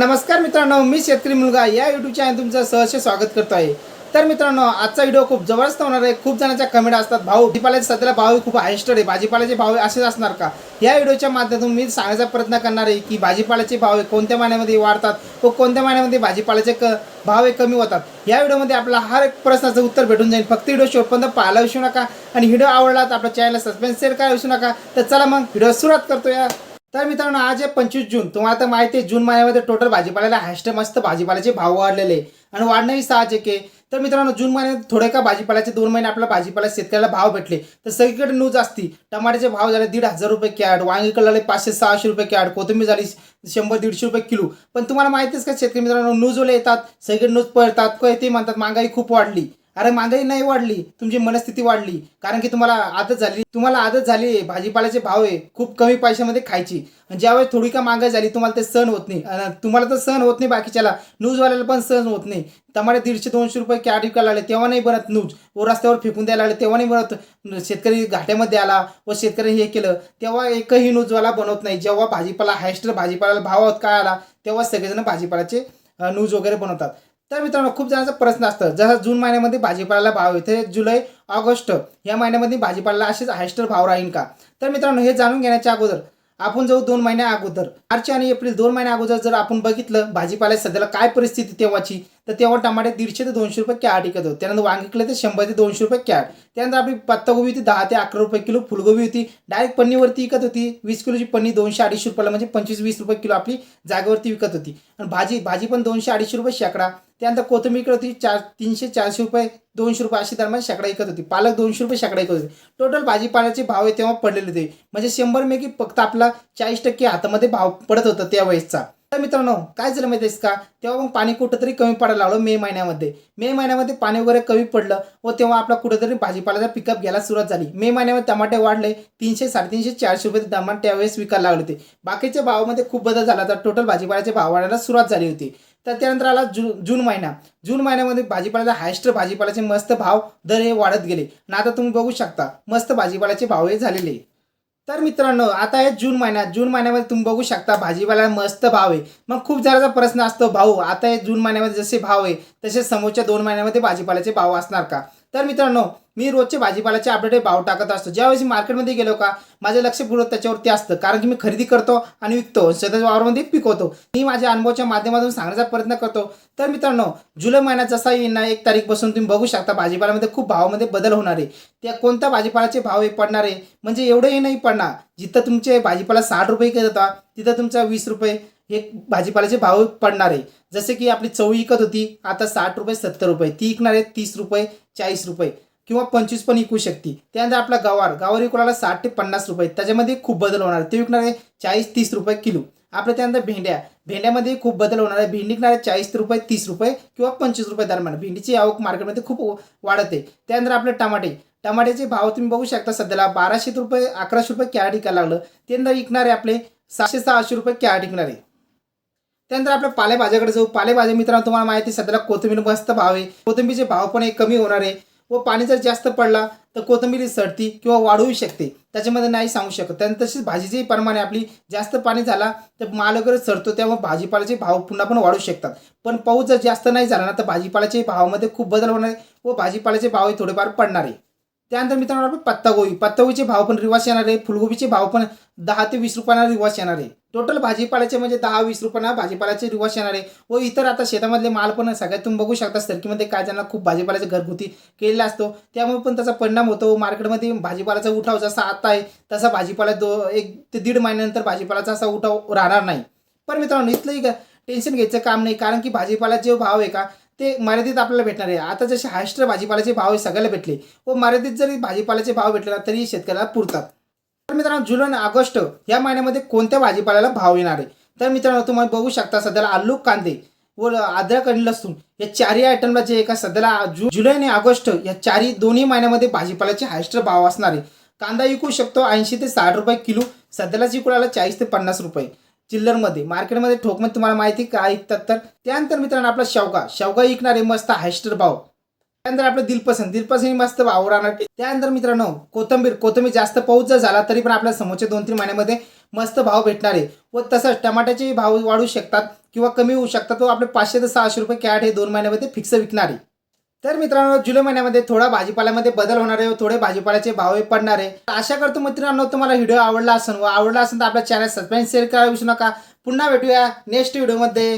नमस्कार मित्रांनो मी शेतकरी मुलगा या युट्यूब चॅनल तुमचं सहर्ष स्वागत करतो आहे. तर मित्रांनो आजचा व्हिडिओ खूप जबरदस्त होणार आहे. खूप जणांच्या कमेंट असतात भाऊ भाजीपाल्याचे सध्याला भाव खूप हायस्टर आहे. भाजीपाल्याचे भाव असेच असणार का? या व्हिडिओच्या माध्यमातून मी सांगायचा प्रयत्न करणार आहे की भाजीपाल्याचे भाव हे कोणत्या महिन्यामध्ये वाढतात व कोणत्या महिन्यामध्ये भाजीपाल्याचे क भाव हे कमी होतात? या व्हिडिओमध्ये आपला हर एक प्रश्नाचं उत्तर भेटून जाईल. फक्त व्हिडिओ शेवटपर्यंत पाहायला विसरू नका. आणि व्हिडिओ आवडला तर आपल्या चॅनलला सस्पेन्स शेअर करायला विसरू नका. तर चला मग व्हिडिओ सुरुवात करतो या तर मित्रांनो आज आहे पंचवीस जून. तुम्हाला तर माहिती आहे जून महिन्यामध्ये टोटल भाजीपाल्याला हॅस्ट मस्त भाजीपाल्याचे भाव वाढलेले आहे. आणि वाढणंही साहजिक आहे. तर मित्रांनो जून महिन्यात थोडे का भाजीपाल्याचे दोन महिने आपल्याला भाजीपाला शेतकऱ्याला भाव भेटले. तर सगळीकडे न्यूज असती. टमाट्याचे भाव झाले दीड हजार रुपये कॅड वांगी झाले पाचशे सहाशे रुपये कॅड कोथिंबीर झाली शंभर दीडशे रुपये किलो. पण तुम्हाला माहितीच का शेतकरी मित्रांनो न्यूजवाले येतात सगळीकडे न्यूज पळतात ते म्हणतात महागाई खूप वाढली. अरे महागाई नाही वाढली तुमची मनस्थिती वाढली. कारण की तुम्हाला आदत झाली तुम्हाला आदत झाली भाजीपाल्याचे भाव आहे खूप कमी पैशामध्ये खायची. ज्यावेळी ज्यावेळेस थोडी का महागाई झाली तुम्हाला ते सहन होत नाही. तुम्हाला तर सहन होत नाही बाकीच्याला. न्यूजवाल्याला पण सहन होत नाही. टमाटे दीडशे दोनशे रुपये कॅट विकायला लागले तेव्हा नाही बनत न्यूज व रस्त्यावर फेकून द्यायला लागले तेव्हा नाही बनत. शेतकरी घाट्यामध्ये आला व शेतकरी हे केलं. तेव्हा एकही न्यूजवाला बनवत नाही. जेव्हा भाजीपाला हायस्टर भाजीपाल्याला भाव काय आला तेव्हा सगळेजण भाजीपाल्याचे न्यूज वगैरे बनवतात. तर मित्रांनो खूप जणांचा प्रश्न असतं. जसं जून महिन्यामध्ये भाजीपाल्याला भाव येते जुलै ऑगस्ट या महिन्यामध्ये भाजीपाल्याला असेच हायस्टर भाव राहील का? तर मित्रांनो हे जाणून घेण्याच्या अगोदर आपण जाऊ दोन महिन्या अगोदर. मार्च आणि एप्रिल दोन महिन्या अगोदर जर आपण बघितलं भाजीपाल्या सध्याला काय परिस्थिती तेव्हाची? तर तेव्हा टमाटे दीडशे ते दोनशे रुपये कॅट विकत होते. त्यानंतर वांगी किलो ते शंभर ते दोनशे रुपये कॅट त्यानंतर आपली पत्तागोबी होती दहा ते अकरा रुपये किलो फुलगोबी होती. डायरेक्ट पन्नीवरती विकत होती. वीस किलोची पन्नी दोनशे अडीचशे रुपयाला म्हणजे पंचवीस वीस रुपये किलो आपली जागेवरती विकत होती. आणि भाजी भाजी पण दोनशे अडीचशे रुपये शेकडा. त्यानंतर कोथिंबीर होती चार तीनशे चारशे रुपये दोनशे रुपये अशी दरम्यान शेकडा विकत होती. पालक दोनशे रुपये शेकडा विकत होती. टोटल भाजीपाल्याचे भाव आहे तेव्हा पडलेले होते. म्हणजे शंभर मेकी फक्त आपला चाळीस टक्के हातामध्ये भाव पडत होता त्या वेळेसचा. तर मित्रांनो काय झालं माहिती आहेस का? तेव्हा मग पाणी कुठंतरी कमी पडायला लागलो मे महिन्यामध्ये. मे महिन्यामध्ये पाणी वगैरे कमी पडलं व तेव्हा आपला कुठंतरी भाजीपाल्याचा पिकअप घ्यायला सुरुवात झाली. मे महिन्यामध्ये टमाटे वाढले तीनशे साडेतीनशे चारशे रुपये टमाटे त्यावेळेस विकायला लागले होते. बाकीच्या भावामध्ये खूप बदल झाला तर टोटल भाजीपाल्याचे भाव वाढायला सुरुवात झाली होती. तर त्यानंतर आला जून जून महिना. जून महिन्यामध्ये भाजीपाल्याचा हायस्ट भाजीपाल्याचे मस्त भाव दर हे वाढत गेले. आणि आता तुम्ही बघू शकता मस्त भाजीपाल्याचे भाव हे झालेले. तर मित्रांनो आता आहे जून महिन्यात जून महिन्यामध्ये तुम्ही बघू शकता भाजीपाला मस्त भाव आहे. मग खूप जराचा प्रश्न असतो भाऊ आता हे जून महिन्यामध्ये जसे भाव आहे तसे समोरच्या दोन महिन्यामध्ये भाजीपाल्याचे भाव असणार का? तर मित्रांनो मी रोजचे भाजीपाल्याचे अपडेट भाव टाकत असतो. ज्यावेळेस मी मार्केटमध्ये गेलो का माझं लक्ष पूर्ण त्याच्यावरती असतं. कारण की मी खरेदी करतो आणि विकतो. स्वतःच्या वावरामध्ये पिकवतो. मी माझ्या अनुभवाच्या माध्यमातून सांगण्याचा प्रयत्न करतो. तर मित्रांनो जुलै महिन्यात जसा येईल ना एक तारीखपासून तुम्ही बघू शकता भाजीपाल्यामध्ये खूप भावामध्ये बदल होणार आहे. त्या कोणत्या भाजीपाल्याचे भाव हे पडणार आहे? म्हणजे एवढंही नाही पडणार. जिथं तुमचे भाजीपाला साठ रुपये विकत होता तिथं तुमचा वीस रुपये हे भाजीपाल्याचे भाव पडणार आहे. जसे की आपली चवळी विकत होती आता साठ रुपये सत्तर रुपये. ती विकणार आहे तीस रुपये चाळीस रुपये. किंवा पंचवीस पण विकू शकते. त्यानंतर आपला गवार गवार विकणाला साठ ते पन्नास रुपये. त्याच्यामध्ये खूप बदल होणार. आहे ते विकणार आहे चाळीस तीस रुपये किलो. आपल्या त्यानंतर भेंड्या. भेंड्यामध्ये खूप बदल होणार आहे. भेंडी विकणार आहे चाळीस रुपये तीस रुपये किंवा पंचवीस रुपये दरम्यान. भेंडीची आवक मार्केटमध्ये खूप वाढत. आहे त्यानंतर आपले टमाटे. टमाट्याचे भाव तुम्ही बघू शकता सध्याला बाराशे रुपये अकराशे रुपये कॅरेट विकायला लागलं. त्यानंतर विकणारे आपले सहाशे सहाशे रुपये कॅरेट विकणारे त्यानंतर आपल्या पालेभाज्याकडे जाऊ. पालेभाज्या मित्रांनो तुम्हाला माहिती आहे सध्याला कोथिंबीर मस्त भाव आहे. कोथिंबीरचे भाव पण एक कमी होणार आहे. व पाणी जर जास्त पडला तर कोथिंबीर सडती किंवा वाढूही शकते. त्याच्यामध्ये नाही सांगू शकत. त्यानंतर तशीच भाजीचे प्रमाणे आपली जास्त पाणी झाला तर माल वगैरे सडतो त्यामुळे भाजीपाल्याचे भाव पुन्हा पण वाढू शकतात. पण पाऊस जर जास्त नाही झाला ना तर भाजीपाल्याचे भावामध्ये खूप बदल होणार आहे व भाजीपाल्याचे भावही थोडेफार पडणार आहे. त्यानंतर मित्रांनो आपण पत्तागोबी. पत्तागोबीचे भाव पण रिवास येणार आहे. फुलगोबीचे भाव पण दहा ते वीस रुपयांना रिवास येणार आहे. टोटल भाजीपाल्याचे म्हणजे दहा वीस रुपयांना भाजीपाल्याचे रिवास येणार आहे. व इतर आता शेतामधले माल पण सगळ्यात तुम्ही बघू शकता सरकीमध्ये काय ज्यांना खूप भाजीपाल्याचे घरगुती केलेला असतो. त्यामुळे पण त्याचा परिणाम होतो. मार्केटमध्ये भाजीपाल्याचा उठाव जसा आता आहे तसा भाजीपाला दो एक ते दीड महिन्यानंतर भाजीपाल्याचा असा उठाव राहणार नाही. पण मित्रांनो इथलंही टेन्शन घ्यायचं काम नाही. कारण की भाजीपाल्याचे जे भाव आहे का? ते मर्यादित आपल्याला भेटणार आहे. आता जसे हायस्टर भाजीपाल्याचे भाव हे सगळ्याला भेटले. व मर्यादित जरी भाजीपाल्याचे भाव भेटले ना तरी शेतकऱ्याला पुरतात. तर मित्रांनो जुलै आणि ऑगस्ट या महिन्यामध्ये कोणत्या भाजीपाल्याला भाव येणार आहे? तर मित्रांनो तुम्ही बघू शकता सध्याला आलू कांदे व अद्रक आणि लसूण या चारही आयटमला जे एका सध्याला जु जुलै आणि ऑगस्ट या चारही दोन्ही महिन्यामध्ये भाजीपाल्याचे हायस्टर भाव असणार आहे. कांदा विकू शकतो ऐंशी ते साठ रुपये किलो. सध्याला चिकुळाला चाळीस ते पन्नास रुपये. चिल्लरमध्ये मार्केटमध्ये ठोकमध्ये तुम्हाला माहिती काय ऐकतात तर त्यानंतर मित्रांनो आपला शेवगा. शेवगा विकणारे मस्त हायस्टर भाव. त्यानंतर आपलं दिलपसंत दिलपसंत मस्त भाव राहणार. त्यानंतर मित्रांनो कोथंबीर. कोथंबीर जास्त पाऊस जर झाला तरी पण आपल्या समोरच्या दोन तीन महिन्यामध्ये मस्त भाव भेटणार आहे. व तसंच टमाट्याचे भाव वाढू शकतात किंवा कमी होऊ शकतात. व आपले पाचशे ते सहाशे रुपये कॅट हे दोन महिन्यामध्ये फिक्स विकणार आहे. तर मित्रांनो जुलै महिन्यामध्ये थोडा भाजीपाल्यामध्ये बदल होणार आहे व थोडे भाजीपाल्याचे भावही पडणार आहे. आशा करतो मित्रांनो तुम्हाला व्हिडिओ आवडला असेल व आवडला असेल तर आपल्या चॅनल सबस्क्राईब शेअर करायला विसरू नका. पुन्हा भेटूया नेक्स्ट व्हिडिओमध्ये